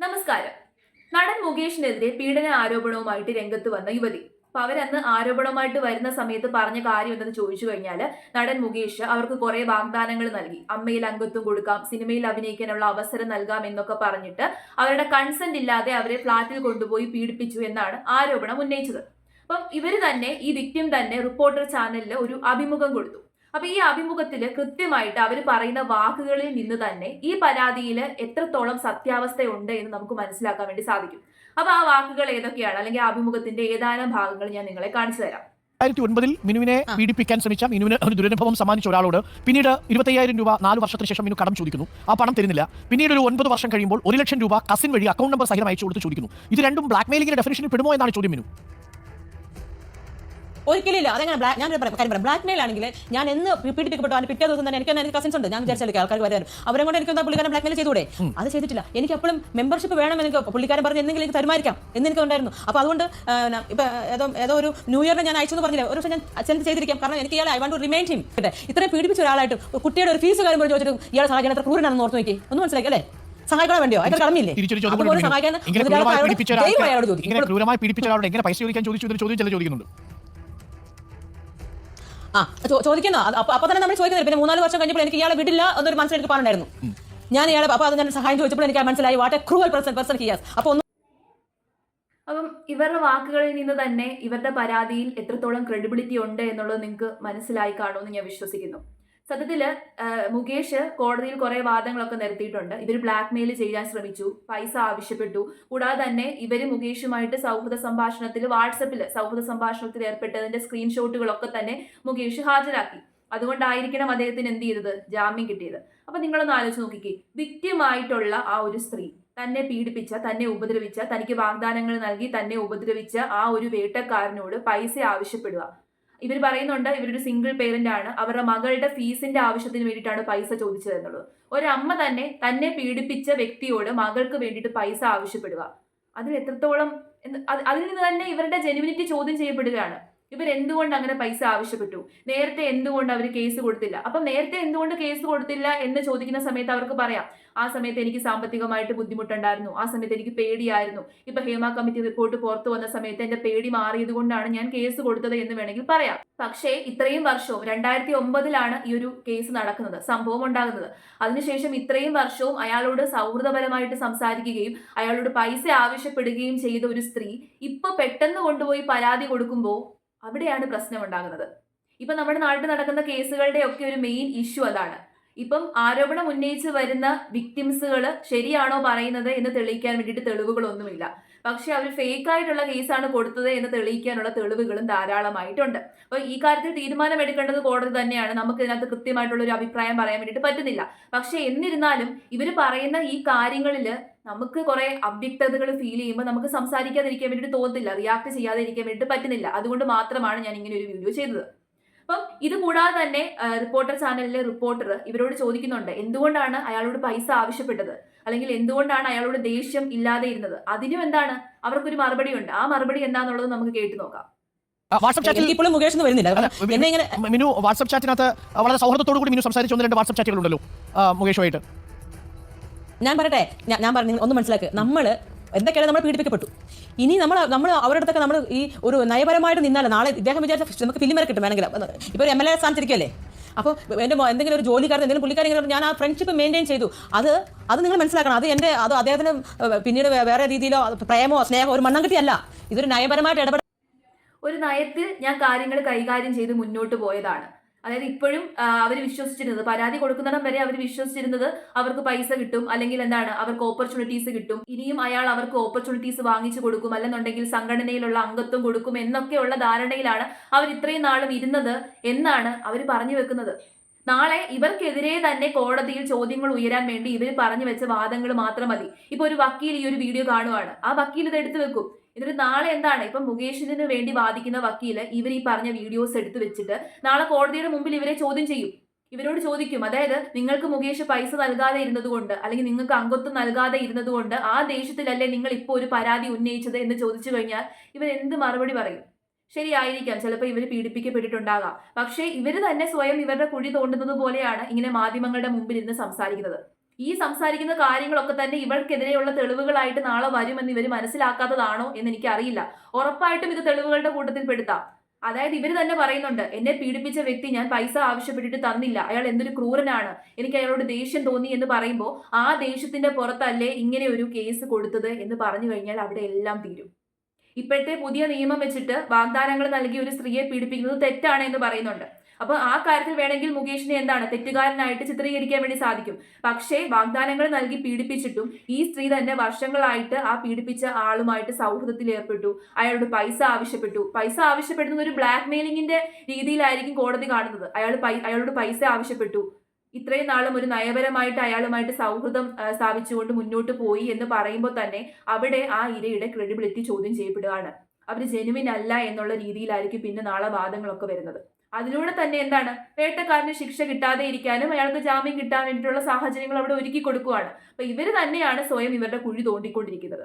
നമസ്കാരം. നടൻ മുകേഷിനെതിരെ പീഡന ആരോപണവുമായിട്ട് രംഗത്ത് വന്ന യുവതി. അപ്പൊ അവരന്ന് ആരോപണവുമായിട്ട് വരുന്ന സമയത്ത് പറഞ്ഞ കാര്യം എന്തെന്ന് ചോദിച്ചു കഴിഞ്ഞാൽ നടൻ മുകേഷ് അവർക്ക് കുറെ വാഗ്ദാനങ്ങൾ നൽകി. അമ്മയിൽ അംഗത്വം കൊടുക്കാം സിനിമയിൽ അഭിനയിക്കാനുള്ള അവസരം നൽകാം എന്നൊക്കെ പറഞ്ഞിട്ട് അവരുടെ കൺസെന്റ് ഇല്ലാതെ അവരെ ഫ്ളാറ്റിൽ കൊണ്ടുപോയി പീഡിപ്പിച്ചു എന്നാണ് ആരോപണം ഉന്നയിച്ചത്. അപ്പം ഇവർ തന്നെ ഈ വിക്ടിം തന്നെ റിപ്പോർട്ടർ ചാനലിൽ ഒരു അഭിമുഖം കൊടുത്തു. അപ്പൊ ഈ അഭിമുഖത്തിൽ കൃത്യമായിട്ട് അവർ പറയുന്ന വാക്കുകളിൽ നിന്ന് തന്നെ ഈ പരാതിയിൽ എത്രത്തോളം സത്യാവസ്ഥയുണ്ട് എന്ന് നമുക്ക് മനസ്സിലാക്കാൻ വേണ്ടി സാധിക്കും. അപ്പൊ ആ വാക്കുകൾ ഏതൊക്കെയാണ്? അല്ലെങ്കിൽ അഭിമുഖത്തിന്റെ ഏതാനും ഭാഗങ്ങൾ ഞാൻ നിങ്ങളെ കാണിച്ചു തരാം. രണ്ടായിരത്തി ഒൻപതിൽ മിനുവിനെ പീഡിപ്പിക്കാൻ ശ്രമിച്ച മിനുവിന് ഒരു ദുരനുഭവം സമ്മാനിച്ച ഒരാളോട് പിന്നീട് ഇരുപത്തയ്യായിരം രൂപ നാല് വർഷത്തിന് ശേഷം മിനു കടം ചോദിക്കുന്നു. ആ പണം തരുന്നില്ല. പിന്നീട് ഒരു ഒൻപത് വർഷം കഴിയുമ്പോൾ ഒരു ലക്ഷം രൂപ കസിൻ വഴി അക്കൗണ്ട് നമ്പർ സഹിതം അയച്ചു കൊടുത്ത് ചോദിക്കുന്നു. ഇത് രണ്ടും ബ്ലാക്ക് മെയിലിംഗിന്റെ ഡെഫിനേഷനിൽ പെടുമോ എന്നാണ് ചോദ്യം മിനു. ഒരിക്കലും ഇല്ല. അതെങ്ങനെ ബ്ലാക്ക് ഞാൻ പറയാം- കാര്യം പറയാം. ബ്ലാക്ക് മെയിൽ ആണെങ്കിൽ ഞാൻ എന്ന് പീഡിപ്പിക്കപ്പെട്ടു? അതിന് പിറ്റേ ദിവസം തന്നെ എനിക്ക് എനിക്ക് കസിൻസ് ഉണ്ട്. ഞാൻ വിചാരിച്ചാൽ ആൾക്കാർ വരാനും. അവരെ കൊണ്ട് എനിക്ക് എന്താ പുള്ളിക്കാരൻ ബ്ലാക്ക് മെയിൽ ചെയ്തുകൂടെ അത് ചെയ്തിട്ടില്ല. എനിക്ക് എപ്പോഴും മെമ്പർഷിപ്പ് വേണം എനിക്ക് പുള്ളിക്കാരൻ പറഞ്ഞ് എന്തെങ്കിലും എനിക്ക് തരുമായിരിക്കാം എന്ന് എനിക്ക് ഉണ്ടായിരുന്നു അപ്പോൾ അതുകൊണ്ട് ഇപ്പൊ ഏതോ ഏതോ ഒരു ന്യൂ ഇയറിന് ഞാൻ അയച്ചു എന്ന് പറഞ്ഞില്ല? ഒരു ദിവസം ഞാൻ സെൻഡ് ചെയ്തിരിക്കാം. കാരണം എനിക്ക് ഇയാളെ I want to remind him കേട്ടെ ഇത്രയും പീഡിപ്പിച്ച ഒരാളായിട്ട് കുട്ടിയുടെ ഒരു ഫീസ് കാര്യം ചോദിച്ചിട്ട് ഇയാളെ സഹായിക്കാൻ എത്ര ക്രൂരനാണെന്ന് ഓർത്ത് നോക്കി ഒന്ന് മനസ്സിലാക്കി അല്ലേ? സഹായിക്കാൻ വേണ്ടിയോ? അതിന്റെ കടമയില്ലേ തിരിച്ചൊരു ചോദ്യം അതുപോലെ കൂടി ഇങ്ങനെ ക്രൂരമായി പീഡിപ്പിച്ച ഒരാളോട് എങ്ങനെ പൈസ ചോദിക്കാൻ ചോദിച്ചു ചോദിക്കുന്നുണ്ട്. ആ ചോദിക്കുന്ന അപ്പൊ അപ്പൊ തന്നെ നമ്മൾ ചോദിക്കുന്നില്ല പിന്നെ മൂന്നാൽ വർഷം കഴിഞ്ഞപ്പോൾ എനിക്ക് ഇയാളെ വിടില്ല എന്നൊരു മനസ്സിൽ എനിക്ക് പറഞ്ഞിട്ടുണ്ടായിരുന്നു ഞാൻ ഇയാളെ അപ്പൊ അത് ഞാൻ സഹായം ചോദിച്ചപ്പോൾ എനിക്ക് മനസ്സിലായി what a cruel person person he's അപ്പൊ ഒന്ന് അപ്പം ഇവരുടെ വാക്കുകളിൽ നിന്ന് തന്നെ ഇവരുടെ പരാതിയിൽ എത്രത്തോളം ക്രെഡിബിലിറ്റി ഉണ്ട് എന്നുള്ളത് നിങ്ങൾക്ക് മനസ്സിലായി കാണുമെന്ന് ഞാൻ വിശ്വസിക്കുന്നു. സത്യത്തിൽ മുകേഷ് കോടതിയിൽ കുറെ വാദങ്ങളൊക്കെ നിരത്തിയിട്ടുണ്ട്. ഇവർ ബ്ലാക്ക് മെയിൽ ചെയ്യാൻ ശ്രമിച്ചു പൈസ ആവശ്യപ്പെട്ടു. കൂടാതെ തന്നെ ഇവർ മുകേഷുമായിട്ട് സൗഹൃദ സംഭാഷണത്തിൽ വാട്സപ്പിൽ സൗഹൃദ സംഭാഷണത്തിൽ ഏർപ്പെട്ടതിന്റെ സ്ക്രീൻഷോട്ടുകളൊക്കെ തന്നെ മുകേഷ് ഹാജരാക്കി. അതുകൊണ്ടായിരിക്കണം അദ്ദേഹത്തിന് എന്ത് ചെയ്തത്? ജാമ്യം കിട്ടിയത്. അപ്പൊ നിങ്ങളൊന്ന് ആലോചിച്ച് നോക്കിക്കേ. വിക്റ്റിമായിട്ടുള്ള ആ ഒരു സ്ത്രീ തന്നെ പീഡിപ്പിച്ച തന്നെ ഉപദ്രവിച്ച തനിക്ക് വാഗ്ദാനങ്ങൾ നൽകി തന്നെ ഉപദ്രവിച്ച ആ ഒരു വേട്ടക്കാരനോട് പൈസ ആവശ്യപ്പെടുക. ഇവർ പറയുന്നുണ്ട് ഇവരൊരു സിംഗിൾ പേരന്റ് ആണ്. അവരുടെ മകളുടെ ഫീസിന്റെ ആവശ്യത്തിന് വേണ്ടിയിട്ടാണ് പൈസ ചോദിച്ചത് എന്നുള്ളത്. ഒരമ്മ തന്നെ തന്നെ പീഡിപ്പിച്ച വ്യക്തിയോട് മകൾക്ക് വേണ്ടിയിട്ട് പൈസ ആവശ്യപ്പെടുക. അതിൽ എത്രത്തോളം അതിൽ നിന്ന് തന്നെ ഇവരുടെ ജെനുവിനിറ്റി ചോദ്യം ചെയ്യപ്പെടുകയാണ്. ഇവർ എന്തുകൊണ്ട് അങ്ങനെ പൈസ ആവശ്യപ്പെട്ടു? നേരത്തെ എന്തുകൊണ്ട് അവർ കേസ് കൊടുത്തില്ല? അപ്പം നേരത്തെ എന്തുകൊണ്ട് കേസ് കൊടുത്തില്ല എന്ന് ചോദിക്കുന്ന സമയത്ത് അവർക്ക് പറയാം ആ സമയത്ത് എനിക്ക് സാമ്പത്തികമായിട്ട് ബുദ്ധിമുട്ടുണ്ടായിരുന്നു. ആ സമയത്ത് എനിക്ക് പേടിയായിരുന്നു. ഇപ്പൊ ഹേമ കമ്മിറ്റി റിപ്പോർട്ട് പുറത്തു വന്ന സമയത്ത് എന്റെ പേടി മാറിയത് കൊണ്ടാണ് ഞാൻ കേസ് കൊടുത്തത് എന്ന് വേണമെങ്കിൽ പറയാം. പക്ഷേ ഇത്രയും വർഷവും രണ്ടായിരത്തി ഒമ്പതിലാണ് ഈ ഒരു കേസ് നടക്കുന്നത് സംഭവം ഉണ്ടാകുന്നത്. അതിനുശേഷം ഇത്രയും വർഷവും അയാളോട് സൗഹൃദപരമായിട്ട് സംസാരിക്കുകയും അയാളോട് പൈസ ആവശ്യപ്പെടുകയും ചെയ്ത ഒരു സ്ത്രീ ഇപ്പൊ പെട്ടെന്ന് കൊണ്ടുപോയി പരാതി കൊടുക്കുമ്പോൾ അവിടെയാണ് പ്രശ്നം ഉണ്ടാകുന്നത് ഇപ്പൊ നമ്മുടെ നാട്ടിൽ നടക്കുന്ന കേസുകളുടെ ഒക്കെ ഒരു മെയിൻ ഇഷ്യൂ അതാണ്. ഇപ്പം ആരോപണം ഉന്നയിച്ച് വരുന്ന വിക്ടിംസുകൾ ശരിയാണോ പറയുന്നത് എന്ന് തെളിയിക്കാൻ വേണ്ടിയിട്ട് തെളിവുകളൊന്നുമില്ല. പക്ഷെ അവർ ഫേക്ക് ആയിട്ടുള്ള കേസാണ് കൊടുത്തത് എന്ന് തെളിയിക്കാനുള്ള തെളിവുകളും ധാരാളമായിട്ടുണ്ട്. അപ്പോൾ ഈ കാര്യത്തിൽ തീരുമാനം എടുക്കേണ്ടത് കോടതി തന്നെയാണ്. നമുക്ക് ഇതിനകത്ത് കൃത്യമായിട്ടുള്ള ഒരു അഭിപ്രായം പറയാൻ വേണ്ടിയിട്ട് പറ്റുന്നില്ല. പക്ഷെ എന്നിരുന്നാലും ഇവർ പറയുന്ന ഈ കാര്യങ്ങളിൽ നമുക്ക് കുറെ അവ്യക്തതകൾ ഫീൽ ചെയ്യുമ്പോൾ നമുക്ക് സംസാരിക്കാതിരിക്കാൻ വേണ്ടിയിട്ട് തോന്നില്ല റിയാക്ട് ചെയ്യാതിരിക്കാൻ വേണ്ടിയിട്ട് പറ്റുന്നില്ല. അതുകൊണ്ട് മാത്രമാണ് ഞാൻ ഇങ്ങനെ ഒരു വീഡിയോ ചെയ്തത്. അപ്പം ഇത് കൂടാതെ തന്നെ റിപ്പോർട്ടർ ചാനലിലെ റിപ്പോർട്ടർ ഇവരോട് ചോദിക്കുന്നുണ്ട് എന്തുകൊണ്ടാണ് അയാളോട് പൈസ ആവശ്യപ്പെട്ടത്? അല്ലെങ്കിൽ എന്തുകൊണ്ടാണ് അയാളോട് ദേഷ്യം ഇല്ലാതെ ഇരുന്നത്? അതിനും എന്താണ്? അവർക്കൊരു മറുപടി ഉണ്ട്. ആ മറുപടി എന്താണെന്നുള്ളത് നമുക്ക് കേട്ടു നോക്കാം. വാട്സ്ആപ്പ് ചാറ്റിൽ ഇപ്പോഴും മുകേഷ് എന്ന് വരുന്നില്ല എന്നെ ഇങ്ങനെ മിനു വാട്സ്ആപ്പ് ചാറ്റിനകത്ത് വളരെ സൗഹൃദത്തോടു കൂടി മിനു സംസാരിച്ച ഒന്ന് രണ്ട് വാട്സ്ആപ്പ് ചാറ്റുകളുണ്ടല്ലോ. ഉണ്ടല്ലോ മുകേഷുമായിട്ട്. ഞാൻ പറയട്ടെ ഞാൻ- പറഞ്ഞു ഒന്ന് മനസ്സിലാക്കുക നമ്മൾ എന്തൊക്കെയാണ് നമ്മൾ പീഡിപ്പിക്കപ്പെട്ടു. ഇനി നമ്മൾ നമ്മൾ അവരുടെ അടുത്തൊക്കെ നമ്മൾ ഈ ഒരു നയപരമായിട്ട് നിന്നാൽ നാളെ ഇദ്ദേഹം വിചാരിച്ച നമുക്ക് ഫിലിം വരെ കിട്ടും വേണമെങ്കിൽ. ഇപ്പോൾ ഒരു എം എൽ എ സ്ഥാനത്തിരിക്കുമല്ലേ അപ്പോൾ എന്റെ എന്തെങ്കിലും ഒരു ജോലിക്കാരൻ എന്തെങ്കിലും പുള്ളിക്കാരൻ ഇങ്ങനെ ഞാൻ ആ ഫ്രണ്ട്ഷിപ്പ് മെയിന്റെയിൻ ചെയ്തു. അത് അത് നിങ്ങൾ മനസ്സിലാക്കണം. അത് എന്റെ അത് അദ്ദേഹത്തിന് പിന്നീട് വേറെ രീതിയിലോ പ്രേമോ സ്നേഹമോ ഒരു മണ്ണം കിട്ടിയല്ല ഇതൊരു നയപരമായിട്ട് ഇടപെടൽ ഒരു നയത്തിൽ ഞാൻ കാര്യങ്ങൾ കൈകാര്യം ചെയ്ത് മുന്നോട്ട് പോയതാണ്. അതായത് ഇപ്പോഴും അവർ വിശ്വസിച്ചിരുന്നത് പരാതി കൊടുക്കുന്നിടം വരെ അവർ വിശ്വസിച്ചിരുന്നത് അവർക്ക് പൈസ കിട്ടും അല്ലെങ്കിൽ എന്താണ് അവർക്ക് ഓപ്പർച്യൂണിറ്റീസ് കിട്ടും. ഇനിയും അയാൾ അവർക്ക് ഓപ്പർച്യൂണിറ്റീസ് വാങ്ങിച്ചു കൊടുക്കും അല്ലെന്നുണ്ടെങ്കിൽ സംഘടനയിലുള്ള അംഗത്വം കൊടുക്കും എന്നൊക്കെയുള്ള ധാരണയിലാണ് അവർ ഇത്രയും നാളും ഇരുന്നത് എന്നാണ് അവർ പറഞ്ഞു വെക്കുന്നത്. നാളെ ഇവർക്കെതിരെ തന്നെ കോടതിയിൽ ചോദ്യങ്ങൾ ഉയരാൻ വേണ്ടി ഇവർ പറഞ്ഞു വെച്ച വാദങ്ങൾ മാത്രം മതി. ഇപ്പൊ ഒരു വക്കീൽ ഈ ഒരു വീഡിയോ കാണുവാണ്. ആ വക്കീൽ ഇത് എടുത്തു വെക്കും. എന്നിട്ട് നാളെ എന്താണ്? ഇപ്പം മുകേഷിന് വേണ്ടി വാദിക്കുന്ന വക്കീൽ ഇവർ ഈ പറഞ്ഞ വീഡിയോസ് എടുത്തു വെച്ചിട്ട് നാളെ കോടതിയുടെ മുമ്പിൽ ഇവരെ ചോദ്യം ചെയ്യും. ഇവരോട് ചോദിക്കും. അതായത് നിങ്ങൾക്ക് മുകേഷ് പൈസ നൽകാതെ ഇരുന്നതുകൊണ്ട് അല്ലെങ്കിൽ നിങ്ങൾക്ക് അംഗത്വം നൽകാതെ ഇരുന്നതുകൊണ്ട് ആ ദേഷ്യത്തിലല്ലേ നിങ്ങൾ ഇപ്പോൾ ഒരു പരാതി ഉന്നയിച്ചത് എന്ന് ചോദിച്ചു കഴിഞ്ഞാൽ ഇവർ എന്ത് മറുപടി പറയും? ശരിയായിരിക്കാം. ചിലപ്പോൾ ഇവർ പീഡിപ്പിക്കപ്പെട്ടിട്ടുണ്ടാകാം. പക്ഷേ ഇവർ തന്നെ സ്വയം ഇവരുടെ കുഴി തോണ്ടുന്നത് പോലെയാണ് ഇങ്ങനെ മാധ്യമങ്ങളുടെ മുമ്പിൽ ഇരുന്ന് സംസാരിക്കുന്നത്. ഈ സംസാരിക്കുന്ന കാര്യങ്ങളൊക്കെ തന്നെ ഇവർക്കെതിരെയുള്ള തെളിവുകളായിട്ട് നാളെ വരുമെന്ന് ഇവർ മനസ്സിലാക്കാത്തതാണോ എന്ന് എനിക്കറിയില്ല. ഉറപ്പായിട്ടും ഇത് തെളിവുകളുടെ കൂട്ടത്തിൽ പെടുത്താം. അതായത് ഇവർ തന്നെ പറയുന്നുണ്ട് എന്നെ പീഡിപ്പിച്ച വ്യക്തി ഞാൻ പൈസ ആവശ്യപ്പെട്ടിട്ട് തന്നില്ല. അയാൾ എന്തൊരു ക്രൂരനാണ്. എനിക്ക് അയാളോട് ദേഷ്യം തോന്നി എന്ന് പറയുമ്പോൾ ആ ദേഷ്യത്തിന്റെ പുറത്തല്ലേ ഇങ്ങനെ ഒരു കേസ് കൊടുത്തത് എന്ന് പറഞ്ഞു കഴിഞ്ഞാൽ അവിടെ എല്ലാം തീരും. ഇപ്പോഴത്തെ പുതിയ നിയമം വെച്ചിട്ട് വാഗ്ദാനങ്ങൾ നൽകി ഒരു സ്ത്രീയെ പീഡിപ്പിക്കുന്നത് തെറ്റാണ് എന്ന് പറയുന്നുണ്ട്. അപ്പൊ ആ കാര്യത്തിൽ വേണമെങ്കിൽ മുകേഷിനെ എന്താണ് തെറ്റുകാരനായിട്ട് ചിത്രീകരിക്കാൻ വേണ്ടി സാധിക്കും. പക്ഷേ വാഗ്ദാനങ്ങൾ നൽകി പീഡിപ്പിച്ചിട്ടും ഈ സ്ത്രീ തന്നെ വർഷങ്ങളായിട്ട് ആ പീഡിപ്പിച്ച ആളുമായിട്ട് സൗഹൃദത്തിൽ ഏർപ്പെട്ടു. അയാളോട് പൈസ ആവശ്യപ്പെട്ടു. പൈസ ആവശ്യപ്പെടുന്ന ഒരു ബ്ലാക്ക് മെയിലിംഗിന്റെ രീതിയിലായിരിക്കും കോടതി കാണുന്നത്. അയാൾ അയാളോട് പൈസ ആവശ്യപ്പെട്ടു. ഇത്രയും നാളും ഒരു നയപരമായിട്ട് അയാളുമായിട്ട് സൗഹൃദം സ്ഥാപിച്ചുകൊണ്ട് മുന്നോട്ട് പോയി എന്ന് പറയുമ്പോൾ തന്നെ അവിടെ ആ ഇരയുടെ ക്രെഡിബിലിറ്റി ചോദ്യം ചെയ്യപ്പെടുകയാണ്. അവർ ജെനുവിൻ അല്ല എന്നുള്ള രീതിയിലായിരിക്കും പിന്നെ നാളെ വാദങ്ങളൊക്കെ വരുന്നത്. അതിലൂടെ തന്നെ എന്താണ്? വേട്ടക്കാരന് ശിക്ഷ കിട്ടാതെ ഇരിക്കാനും അയാൾക്ക് ജാമ്യം കിട്ടാൻ വേണ്ടിയിട്ടുള്ള സാഹചര്യങ്ങൾ അവിടെ ഒരുക്കി കൊടുക്കുകയാണ് അപ്പൊ ഇവർ തന്നെയാണ് സ്വയം ഇവരുടെ കുഴി തോണ്ടിക്കൊണ്ടിരിക്കുന്നത്.